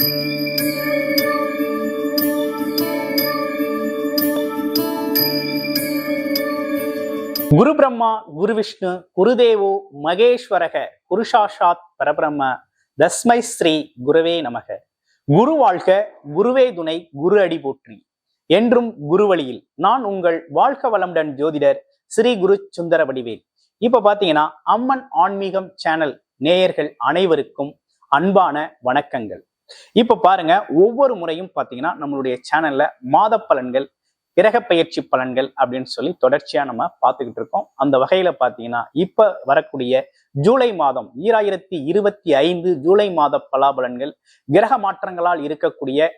குரு பிரம்மா குரு விஷ்ணு குருதேவோ மகேஸ்வரக குருஷாஷாத் பரபிரம்ம தஸ்மை ஸ்ரீ குருவே நமக. குரு வாழ்க குருவே துணை குரு அடி போற்றி. என்றும் குரு வழியில் நான் உங்கள் வாழ்க வளமுடன் ஜோதிடர் ஸ்ரீ குரு சுந்தர வடிவேல். இப்ப பாத்தீங்கன்னா அம்மன் ஆன்மீகம் சேனல் நேயர்கள் அனைவருக்கும் அன்பான வணக்கங்கள். இப்ப பாருங்க ஒவ்வொரு முறையும் பாத்தீங்கன்னா நம்மளுடைய சேனல்ல மாத பலன்கள் கிரக பயிற்சி பலன்கள் அப்படின்னு சொல்லி தொடர்ச்சியா நம்ம பார்த்துக்கிட்டு இருக்கோம். அந்த வகையில பாத்தீங்கன்னா இப்ப வரக்கூடிய ஜூலை மாதம் ஈராயிரத்தி இருபத்தி ஐந்து ஜூலை மாத பலாபலன்கள் கிரக மாற்றங்களால் இருக்கக்கூடிய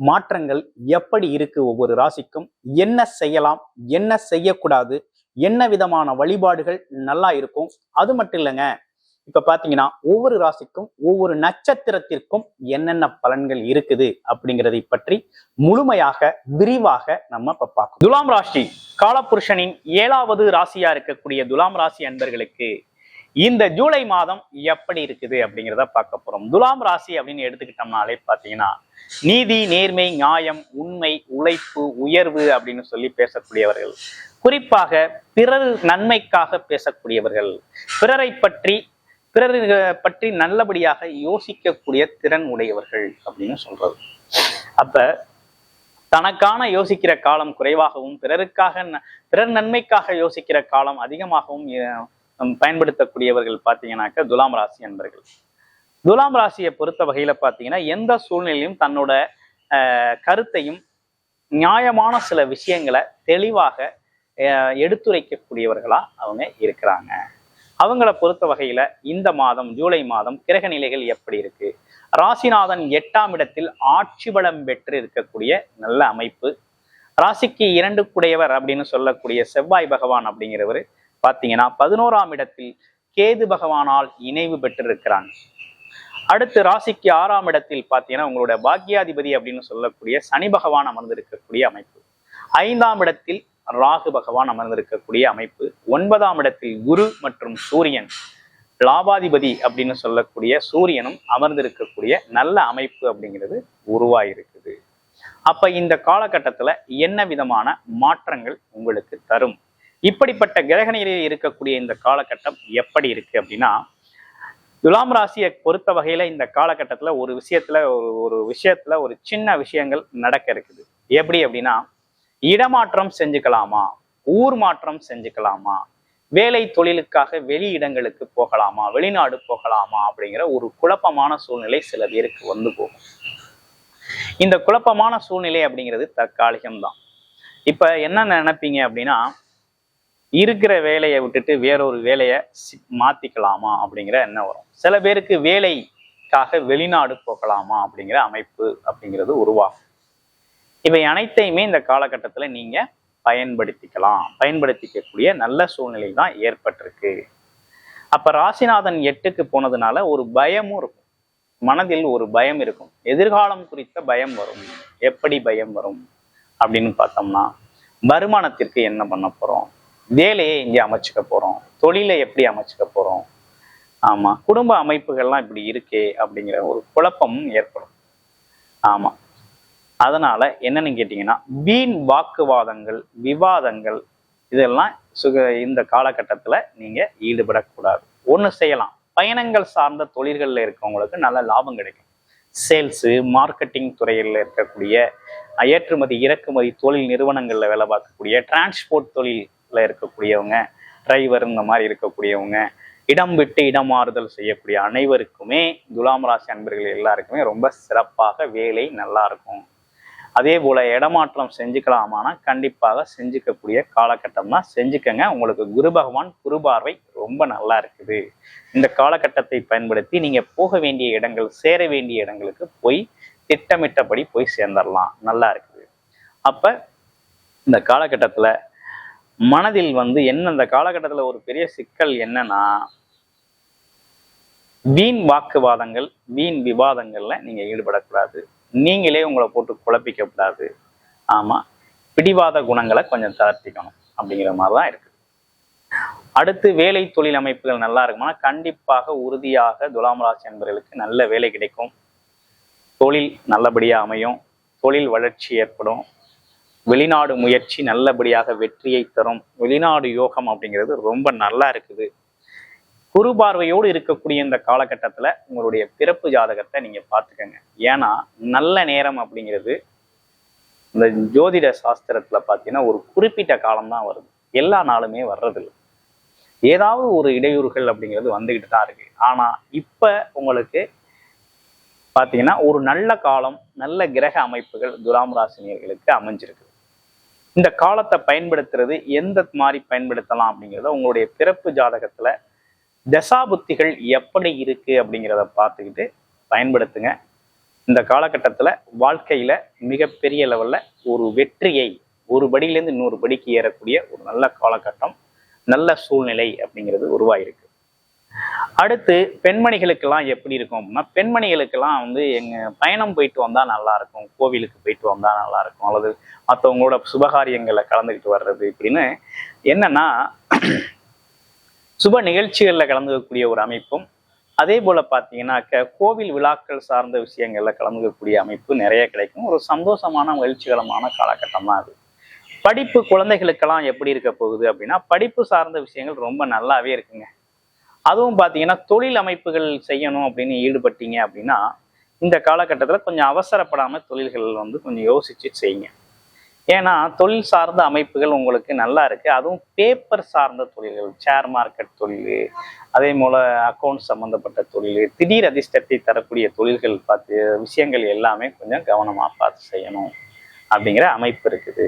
மாற்றங்கள் எப்படி இருக்கு ஒவ்வொரு ராசிக்கும் என்ன செய்யலாம் என்ன செய்யக்கூடாது என்ன விதமான வழிபாடுகள் நல்லா இருக்கும் அது மட்டும் இல்லைங்க இப்ப பாத்தீங்கன்னா ஒவ்வொரு ராசிக்கும் ஒவ்வொரு நட்சத்திரத்திற்கும் என்னென்ன பலன்கள் இருக்குது அப்படிங்கிறதை பற்றி முழுமையாக விரிவாக நம்ம இப்ப பார்க்கணும். துலாம் ராசி காலபுருஷனின் ஏழாவது ராசியா இருக்கக்கூடிய துலாம் ராசி அன்பர்களுக்கு இந்த ஜூலை மாதம் எப்படி இருக்குது அப்படிங்கிறத பார்க்க போறோம். துலாம் ராசி அப்படின்னு எடுத்துக்கிட்டோம்னாலே பாத்தீங்கன்னா நீதி நேர்மை நியாயம் உண்மை உழைப்பு உயர்வு அப்படின்னு சொல்லி பேசக்கூடியவர்கள் குறிப்பாக பிறர் நன்மைக்காக பேசக்கூடியவர்கள் பிறரை பற்றி பிறர் பற்றி நல்லபடியாக யோசிக்கக்கூடிய திறன் உடையவர்கள் அப்படின்னு சொல்றது. அப்ப தனக்கான யோசிக்கிற காலம் குறைவாகவும் பிறருக்காக ந- பிறர் நன்மைக்காக யோசிக்கிற காலம் அதிகமாகவும் அஹ், பயன்படுத்தக்கூடியவர்கள் பார்த்தீங்கன்னாக்க துலாம் ராசி என்பர்கள் துலாம் ராசியை பொறுத்த வகையில பார்த்தீங்கன்னா எந்த சூழ்நிலையும் தன்னோட கருத்தையும் நியாயமான சில விஷயங்களை தெளிவாக அஹ், எடுத்துரைக்கக்கூடியவர்களா அவங்க இருக்கிறாங்க. அவங்கள பொறுத்த வகையில இந்த மாதம் ஜூலை மாதம் கிரக நிலைகள் எப்படி இருக்கு? ராசிநாதன் எட்டாம் இடத்தில் ஆட்சி பலம் பெற்று இருக்கக்கூடிய நல்ல அமைப்பு. ராசிக்கு இரண்டு குடையவர் அப்படின்னு சொல்லக்கூடிய செவ்வாய் பகவான் அப்படிங்கிறவர் பார்த்தீங்கன்னா பதினோராம் இடத்தில் கேது பகவானால் இணைவு பெற்றிருக்கிறான். அடுத்து ராசிக்கு ஆறாம் இடத்தில் பார்த்தீங்கன்னா உங்களோட பாக்கியாதிபதி அப்படின்னு சொல்லக்கூடிய சனி பகவான் அமர்ந்திருக்கக்கூடிய அமைப்பு. ஐந்தாம் இடத்தில் ராகு பகவான் அமர்ந்திருக்கக்கூடிய அமைப்பு. ஒன்பதாம் இடத்தில் குரு மற்றும் சூரியன். லாபாதிபதி அப்படின்னு சொல்லக்கூடிய சூரியனும் அமர்ந்திருக்கக்கூடிய நல்ல அமைப்பு அப்படிங்கிறது உருவாயிருக்குது. அப்ப இந்த காலகட்டத்துல என்ன விதமான மாற்றங்கள் உங்களுக்கு தரும்? இப்படிப்பட்ட கிரக நிலையில் இருக்கக்கூடிய இந்த காலகட்டம் எப்படி இருக்கு அப்படின்னா துலாம் ராசியை பொறுத்த வகையில இந்த காலகட்டத்துல ஒரு விஷயத்துல ஒரு ஒரு விஷயத்துல ஒரு சின்ன விஷயங்கள் நடக்க இருக்குது. எப்படி அப்படின்னா இடமாற்றம் செஞ்சுக்கலாமா? ஊர் மாற்றம் செஞ்சுக்கலாமா? வேலை தொழிலுக்காக வெளி இடங்களுக்கு போகலாமா? வெளிநாடு போகலாமா? அப்படிங்கிற ஒரு குழப்பமான சூழ்நிலை சில பேருக்கு வந்து போகும். இந்த குழப்பமான சூழ்நிலை அப்படிங்கிறது தற்காலிகம்தான். இப்ப என்ன நினைப்பீங்க அப்படின்னா இருக்கிற வேலையை விட்டுட்டு வேறொரு வேலையை மாத்திக்கலாமா அப்படிங்கிற எண்ணம் வரும். சில பேருக்கு வேலைக்காக வெளிநாடு போகலாமா அப்படிங்கிற அமைப்பு அப்படிங்கிறது உருவாகும். இவை அனைத்தையுமே இந்த காலகட்டத்துல நீங்க பயன்படுத்திக்கலாம். பயன்படுத்திக்கக்கூடிய நல்ல சூழ்நிலை தான் ஏற்பட்டிருக்கு. அப்ப ராசிநாதன் எட்டுக்கு போனதுனால ஒரு பயமும் இருக்கும். மனதில் ஒரு பயம் இருக்கும். எதிர்காலம் குறித்த பயம் வரும். எப்படி பயம் வரும் அப்படின்னு பார்த்தோம்னா வருமானத்திற்கு என்ன பண்ண போறோம்? வேலையை இங்கே அமைச்சுக்க போறோம்? தொழிலை எப்படி அமைச்சுக்க போறோம்? ஆமா குடும்ப அமைப்புகள்லாம் இப்படி இருக்கே அப்படிங்கிற ஒரு குழப்பமும் ஏற்படும். ஆமா. அதனால என்னன்னு கேட்டீங்கன்னா வீண் வாக்குவாதங்கள் விவாதங்கள் இதெல்லாம் சுக இந்த காலகட்டத்தில் நீங்கள் ஈடுபடக்கூடாது. ஒன்று செய்யலாம். பயணங்கள் சார்ந்த தொழில்களில் இருக்கவங்களுக்கு நல்ல லாபம் கிடைக்கும். சேல்ஸு மார்க்கெட்டிங் துறையில் இருக்கக்கூடிய ஏற்றுமதி இறக்குமதி தொழில் நிறுவனங்களில் வேலை பார்க்கக்கூடிய டிரான்ஸ்போர்ட் தொழிலில் இருக்கக்கூடியவங்க டிரைவர் இந்த மாதிரி இருக்கக்கூடியவங்க இடம் விட்டு இடம் மாறுதல் செய்யக்கூடிய அனைவருக்குமே துலாம் ராசி அன்பர்கள் எல்லாருக்குமே ரொம்ப சிறப்பாக வேலை நல்லா இருக்கும். அதே போல இடமாற்றம் செஞ்சுக்கலாமானா கண்டிப்பாக செஞ்சுக்கக்கூடிய காலகட்டம்னா செஞ்சுக்கங்க. உங்களுக்கு குரு பகவான் குருபார்வை ரொம்ப நல்லா இருக்குது. இந்த காலகட்டத்தை பயன்படுத்தி நீங்க போக வேண்டிய இடங்கள் சேர வேண்டிய இடங்களுக்கு போய் திட்டமிட்டபடி போய் சேர்ந்துடலாம் நல்லா இருக்குது. அப்ப இந்த காலகட்டத்தில் மனதில் வந்து என்ன இந்த காலகட்டத்தில் ஒரு பெரிய சிக்கல் என்னன்னா வீண் வாக்குவாதங்கள் வீண் விவாதங்கள்ல நீங்க ஈடுபடக்கூடாது. நீங்களே உங்களை போட்டு குழப்பிக்கக்கூடாது ஆமாம் ஆமா. பிடிவாத குணங்களை கொஞ்சம் தளர்த்திக்கணும் அப்படிங்கிற மாதிரி தான் இருக்குது அடுத்து வேலை தொழில் அமைப்புகள் நல்லா இருக்குமானா கண்டிப்பாக உறுதியாக துலாம் ராசி என்பவர்களுக்கு நல்ல வேலை கிடைக்கும். தொழில் நல்லபடியாக அமையும். தொழில் வளர்ச்சி ஏற்படும். வெளிநாடு முயற்சி நல்லபடியாக வெற்றியை தரும். வெளிநாடு யோகம் அப்படிங்கிறது ரொம்ப நல்லா இருக்குது. குரு பார்வையோடு இருக்கக்கூடிய இந்த காலகட்டத்துல உங்களுடைய பிறப்பு ஜாதகத்தை நீங்க பார்த்துக்கங்க. ஏன்னா நல்ல நேரம் அப்படிங்கிறது இந்த ஜோதிட சாஸ்திரத்துல பார்த்தீங்கன்னா ஒரு குறிப்பிட்ட காலம்தான் வருது. எல்லா நாளுமே வர்றதில்லை. ஏதாவது ஒரு இடையூறுகள் அப்படிங்கிறது வந்துக்கிட்டு தான் இருக்கு. ஆனா இப்ப உங்களுக்கு பார்த்தீங்கன்னா ஒரு நல்ல காலம் நல்ல கிரக அமைப்புகள் துலாம் ராசினியர்களுக்கு அமைஞ்சிருக்கு. இந்த காலத்தை பயன்படுத்துறது எந்த மாதிரி பயன்படுத்தலாம் அப்படிங்கிறத உங்களுடைய பிறப்பு ஜாதகத்துல தசாபுத்திகள் எப்படி இருக்கு அப்படிங்கிறத பார்த்துக்கிட்டு பயன்படுத்துங்க. இந்த காலகட்டத்தில் வாழ்க்கையில மிகப்பெரிய லெவல்ல ஒரு வெற்றியை ஒரு படியிலேருந்து இன்னொரு படிக்கு ஏறக்கூடிய ஒரு நல்ல காலகட்டம் நல்ல சூழ்நிலை அப்படிங்கிறது உருவாயிருக்கு. அடுத்து பெண்மணிகளுக்கெல்லாம் எப்படி இருக்கும் அப்படின்னா பெண்மணிகளுக்கெல்லாம் வந்து எங்க பயணம் போயிட்டு வந்தா நல்லா இருக்கும் கோவிலுக்கு போயிட்டு வந்தா நல்லா இருக்கும் அல்லது மற்றவங்களோட சுபகாரியங்களை கலந்துக்கிட்டு வர்றது இப்படின்னு என்னன்னா சுப நிகழ்ச்சிகளில் கலந்துக்கக்கூடிய ஒரு அமைப்பும் அதே போல் பார்த்தீங்கன்னாக்க கோவில் விழாக்கள் சார்ந்த விஷயங்களில் கலந்துக்கக்கூடிய அமைப்பு நிறைய கிடைக்கும். ஒரு சந்தோஷமான மகிழ்ச்சிகரமான காலகட்டம் தான் அது. படிப்பு குழந்தைகளுக்கெல்லாம் எப்படி இருக்க போகுது அப்படின்னா படிப்பு சார்ந்த விஷயங்கள் ரொம்ப நல்லாவே இருக்குங்க. அதுவும் பார்த்தீங்கன்னா தொழில் அமைப்புகள் செய்யணும் அப்படின்னு ஈடுபட்டீங்க அப்படின்னா இந்த காலகட்டத்தில் கொஞ்சம் அவசரப்படாமல் தொழில்கள் வந்து கொஞ்சம் யோசித்து செய்யுங்க. ஏன்னா தொழில் சார்ந்த அமைப்புகள் உங்களுக்கு நல்லா இருக்கு. அதுவும் பேப்பர் சார்ந்த தொழில்கள் ஷேர் மார்க்கெட் தொழில் அதே போல அக்கௌண்ட் சம்பந்தப்பட்ட தொழில் திடீர் அதிர்ஷ்டத்தை தரக்கூடிய தொழில்கள் பார்த்து விஷயங்கள் எல்லாமே கொஞ்சம் கவனமாக பார்த்து செய்யணும் அப்படிங்கிற அமைப்பு இருக்குது.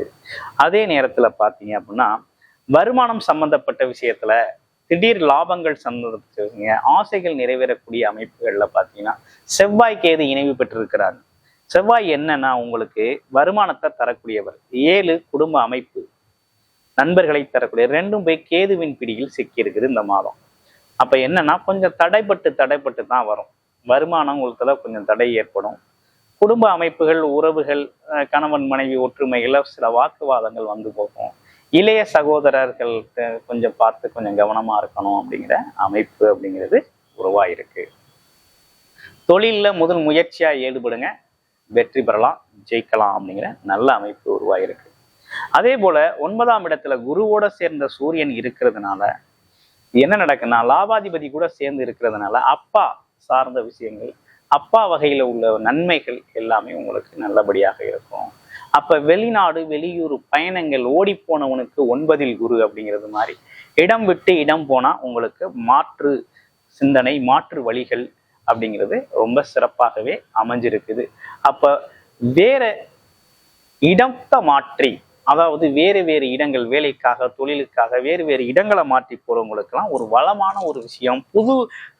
அதே நேரத்தில் பார்த்தீங்க அப்படின்னா வருமானம் சம்பந்தப்பட்ட விஷயத்துல திடீர் லாபங்கள் சம்பந்தப்பட்ட ஆசைகள் நிறைவேறக்கூடிய அமைப்புகளில் பார்த்தீங்கன்னா செவ்வாய்க்கு ஏது இணைவு பெற்றிருக்கிறாங்க செவ்வாய் என்னன்னா உங்களுக்கு வருமானத்தை தரக்கூடியவர். ஏழு குடும்ப அமைப்பு நண்பர்களை தரக்கூடிய ரெண்டும் போய் கேதுவின் பிடியில் சிக்கி இருக்குது இந்த மாதம். அப்ப என்னன்னா கொஞ்சம் தடைப்பட்டு தடைப்பட்டு தான் வரும். வருமானம் உங்களுக்கு கொஞ்சம் தடை ஏற்படும். குடும்ப அமைப்புகள் உறவுகள் கணவன் மனைவி ஒற்றுமைகள சில வாக்குவாதங்கள் வந்து போகும். இளைய சகோதரர்கள் கொஞ்சம் பார்த்து கொஞ்சம் கவனமா இருக்கணும் அப்படிங்கிற அமைப்பு அப்படிங்கிறது உருவாயிருக்கு. தொழிலில் முதல் முயற்சியாக ஈடுபடுங்க. வெற்றி பெறலாம் ஜெயிக்கலாம் அப்படிங்கிற நல்ல அமைப்பு உருவாகிருக்கு அதே போல ஒன்பதாம் இடத்துல குருவோட சேர்ந்த சூரியன் இருக்கிறதுனால என்ன நடக்குன்னா லாபாதிபதி கூட சேர்ந்து இருக்கிறதுனால அப்பா சார்ந்த விஷயங்கள் அப்பா வகையில உள்ள நன்மைகள் எல்லாமே உங்களுக்கு நல்லபடியாக இருக்கும். அப்ப வெளிநாடு வெளியூர் பயணங்கள் ஓடி போனவனுக்கு ஒன்பதில் குரு அப்படிங்கிறது மாதிரி இடம் விட்டு இடம் போனா உங்களுக்கு மாற்று சிந்தனை மாற்று வழிகள் அப்படிங்கிறது ரொம்ப சிறப்பாகவே அமைஞ்சிருக்குது. அப்ப வேற இடத்தை மாற்றி அதாவது வேறு வேறு இடங்கள் வேலைக்காக தொழிலுக்காக வேறு வேறு இடங்களை மாற்றி போறவங்களுக்கெல்லாம் ஒரு வளமான ஒரு விஷயம் புது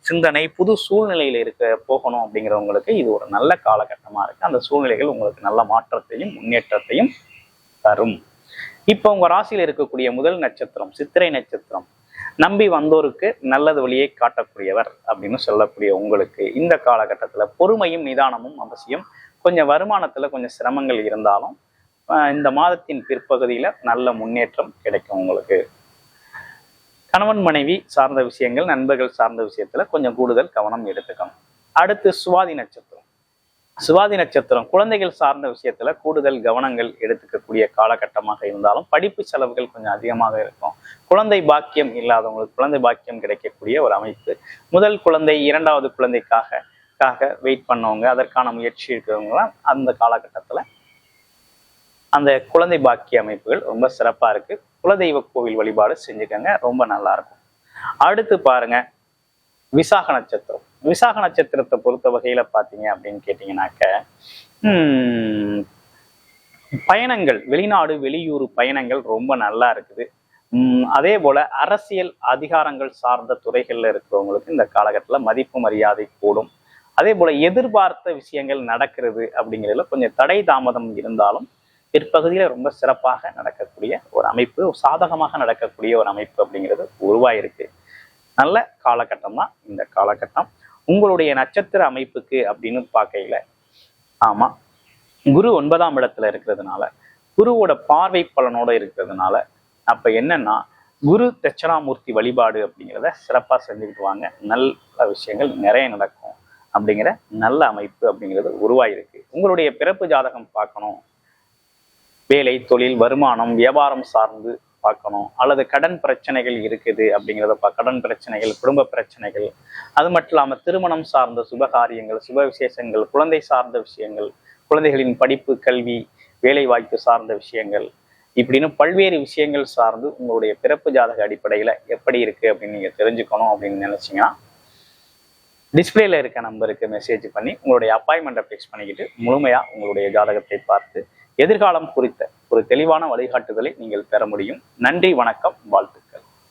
சிந்தனை புது சூழ்நிலையில இருக்க போகணும் அப்படிங்கிறவங்களுக்கு இது ஒரு நல்ல காலகட்டமா இருக்கு. அந்த சூழ்நிலைகள் உங்களுக்கு நல்ல மாற்றத்தையும் முன்னேற்றத்தையும் தரும். இப்போ உங்க ராசியில் இருக்கக்கூடிய முதல் நட்சத்திரம் சித்திரை நட்சத்திரம். நம்பி வந்தோருக்கு நல்லது வழியை காட்டக்கூடியவர் அப்படின்னு சொல்லக்கூடிய உங்களுக்கு இந்த காலகட்டத்துல பொறுமையும் நிதானமும் அவசியம். கொஞ்சம் வருமானத்துல கொஞ்சம் சிரமங்கள் இருந்தாலும் இந்த மாதத்தின் பிற்பகுதியில நல்ல முன்னேற்றம் கிடைக்கும் உங்களுக்கு. கணவன் மனைவி சார்ந்த விஷயங்கள் நண்பர்கள் சார்ந்த விஷயத்துல கொஞ்சம் கூடுதல் கவனம் எடுத்துக்கணும். அடுத்து சுவாதி நட்சத்திரம். சுவாதி நட்சத்திரம் குழந்தைகள் சார்ந்த விஷயத்துல கூடுதல் கவனங்கள் எடுத்துக்கக்கூடிய காலகட்டமாக இருந்தாலும் படிப்பு செலவுகள் கொஞ்சம் அதிகமாக இருக்கும். குழந்தை பாக்கியம் இல்லாதவங்களுக்கு குழந்தை பாக்கியம் கிடைக்கக்கூடிய ஒரு அமைப்பு. முதல் குழந்தை இரண்டாவது குழந்தைக்காக காக வெயிட் பண்ணவங்க அதற்கான முயற்சி இருக்கிறவங்களாம் அந்த காலகட்டத்துல அந்த குழந்தை பாக்கிய அமைப்புகள் ரொம்ப சிறப்பா இருக்கு. குலதெய்வ கோவில் வழிபாடு செஞ்சுக்கங்க ரொம்ப நல்லா இருக்கும். அடுத்து பாருங்க விசாக நட்சத்திரம். விசாக நட்சத்திரத்தை பொறுத்த வகையில பாத்தீங்க அப்படின்னு கேட்டீங்கன்னாக்க பயணங்கள் வெளிநாடு வெளியூர் பயணங்கள் ரொம்ப நல்லா இருக்குது. அதே போல அரசியல் அதிகாரங்கள் சார்ந்த துறைகள்ல இருக்கிறவங்களுக்கு இந்த காலகட்டத்தில் மதிப்பு மரியாதை கூடும். அதே போல எதிர்பார்த்த விஷயங்கள் நடக்கிறது அப்படிங்கிறதுல கொஞ்சம் தடை தாமதம் இருந்தாலும் பிற்பகுதியில் ரொம்ப சிறப்பாக நடக்கக்கூடிய ஒரு அமைப்பு சாதகமாக நடக்கக்கூடிய ஒரு அமைப்பு அப்படிங்கிறது உருவாயிருக்கு. நல்ல காலகட்டம் தான் இந்த காலகட்டம். உங்களுடைய நட்சத்திர அமைப்புக்கு அப்படின்னு பார்க்கையில ஆமா குரு ஒன்பதாம் இடத்துல இருக்கிறதுனால குருவோட பார்வை பலனோட இருக்கிறதுனால அப்ப என்னன்னா குரு தட்சணாமூர்த்தி வழிபாடு அப்படிங்கிறத சிறப்பா செஞ்சுக்கிட்டு வாங்க. நல்ல விஷயங்கள் நிறைய நடக்கும் அப்படிங்கிற நல்ல அமைப்பு அப்படிங்கிறது உருவாயிருக்கு. உங்களுடைய பிறப்பு ஜாதகம் பார்க்கணும். வேலை தொழில் வருமானம் வியாபாரம் சார்ந்து பார்க்கணும். அல்லது கடன் பிரச்சனைகள் இருக்குது அப்படிங்கிறத பா கடன் பிரச்சனைகள் குடும்ப பிரச்சனைகள். அது மட்டும் இல்லாமல் திருமணம் சார்ந்த சுபகாரியங்கள் சுப விசேஷங்கள் குழந்தை சார்ந்த விஷயங்கள் குழந்தைகளின் படிப்பு கல்வி வேலைவாய்ப்பு சார்ந்த விஷயங்கள். இப்படின்னு பல்வேறு விஷயங்கள் சார்ந்து உங்களுடைய பிறப்பு ஜாதக அடிப்படையில் எப்படி இருக்குது அப்படின்னு நீங்கள் தெரிஞ்சுக்கணும் அப்படின்னு நினச்சிங்கன்னா டிஸ்பிளேல இருக்க நம்பருக்கு மெசேஜ் பண்ணி உங்களுடைய அப்பாயின்மெண்ட்டை ஃபிக்ஸ் பண்ணிக்கிட்டு முழுமையாக உங்களுடைய ஜாதகத்தை பார்த்து எதிர்காலம் குறித்த ஒரு தெளிவான வழிகாட்டுதலை நீங்கள் பெற முடியும். நன்றி வணக்கம் வாழ்த்து